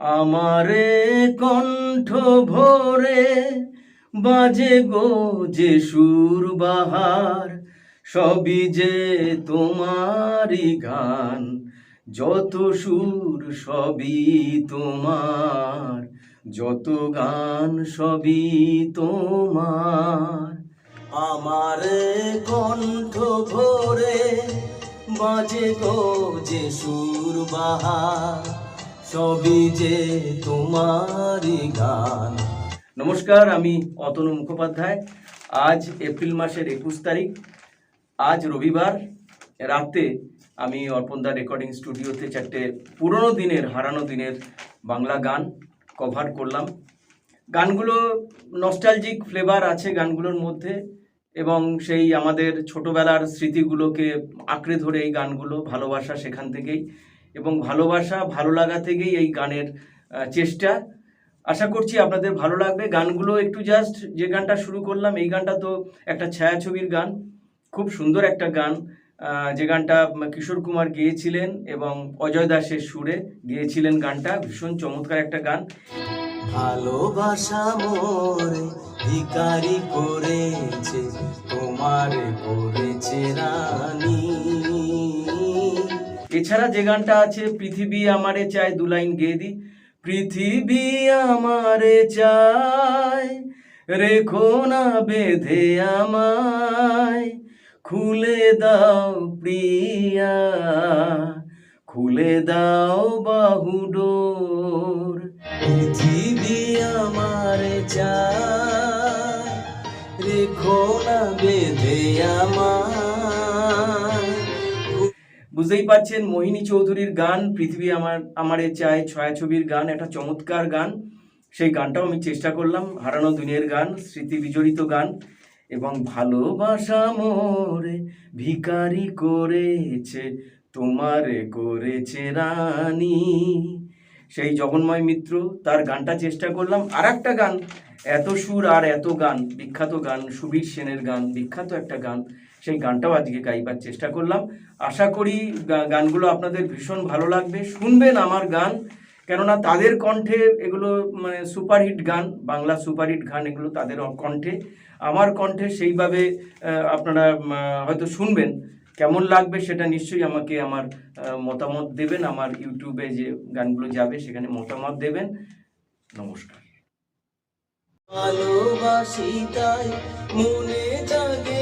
আমারে কণ্ঠ ভরে বাজে গো যে সুর বাহার, সবই যে তোমারই গান, যত সুর সবই তোমার, যত গান সবই তোমার। আমার কণ্ঠ ভরে বাজে গো যে সুর বাহার সবই যে তোমারই গান। নমস্কার, আমি অতনু মুখোপাধ্যায়। আজ এপ্রিল মাসের একুশ তারিখ। আজ রবিবার। রাতে আমি অর্পণদা রেকর্ডিং স্টুডিওতে চারটে পুরনো দিনের, হারানো দিনের বাংলা গান কভার করলাম। গানগুলো নস্টালজিক ফ্লেভার আছে গানগুলোর মধ্যে এবং সেই আমাদের ছোটবেলার স্মৃতিগুলোকে আঁকড়ে ধরে এই গানগুলো, ভালোবাসা সেখান থেকেই। এবং ভালোবাসা ভালো লাগা থেকেই এই গানের চেষ্টা। আশা করছি আপনাদের ভালো লাগবে। গানগুলো একটু জাস্ট যে গানটা শুরু করলাম, এই গানটা তো একটা ছায়াছবির গান। খুব সুন্দর একটা গান। যে গানটা কিশোর কুমার গেয়েছিলেন এবং অজয় দাসের সুরে গেয়েছিলেন গানটা। ভীষণ চমৎকার একটা গান। ভালোবাসা মোরে ভিকারি করেছে এছাড়া যে গানটা আছে, পৃথিবী আমারে চায় দু লাইন গেয়ে দি পৃথিবী আমারে চায়, রেখো না বেঁধে আমায়, খুলে দাও প্রিয়া, খুলে দাও বাহুডোর পৃথিবী আমারে চায়, রেখো না বেঁধে আমায় বুঝতেই পারছেন, মোহিনী চৌধুরীর গান, পৃথিবী আমার, আমারে চায় ছায়াছবির গান, একটা চমৎকার গান। সেই গানটাও আমি চেষ্টা করলাম, হারানো দুনিয়ার গান, স্মৃতি বিজড়িত গান। এবং ভালোবাসা মোরে ভিকারি করেছে, তোমারে করেছে রানী। সেই জগন্ময় মিত্র, তার গানটা চেষ্টা করলাম। আর একটা গান, এত সুর আর এত গান, বিখ্যাত গান, সুবীর সেনের গান, বিখ্যাত একটা গান। সেই গানটাও আজকে গাইবার চেষ্টা করলাম। আশা করি গানগুলো আপনাদের ভীষণ ভালো লাগবে। শুনবেন আমার গান, কেননা তাদের কণ্ঠে এগুলো মানে সুপারহিট গান, বাংলা সুপারহিট গান এগুলো তাদের কণ্ঠে। আমার কণ্ঠে সেইভাবে আপনারা হয়তো শুনবেন। কেমন লাগবে সেটা নিশ্চয়ই আমাকে আমার মতামত দেবেন। আমার ইউটিউবে যে গানগুলো যাবে সেখানে মতামত দেবেন। নমস্কার। ভালোবাসি তাই মনে জাগে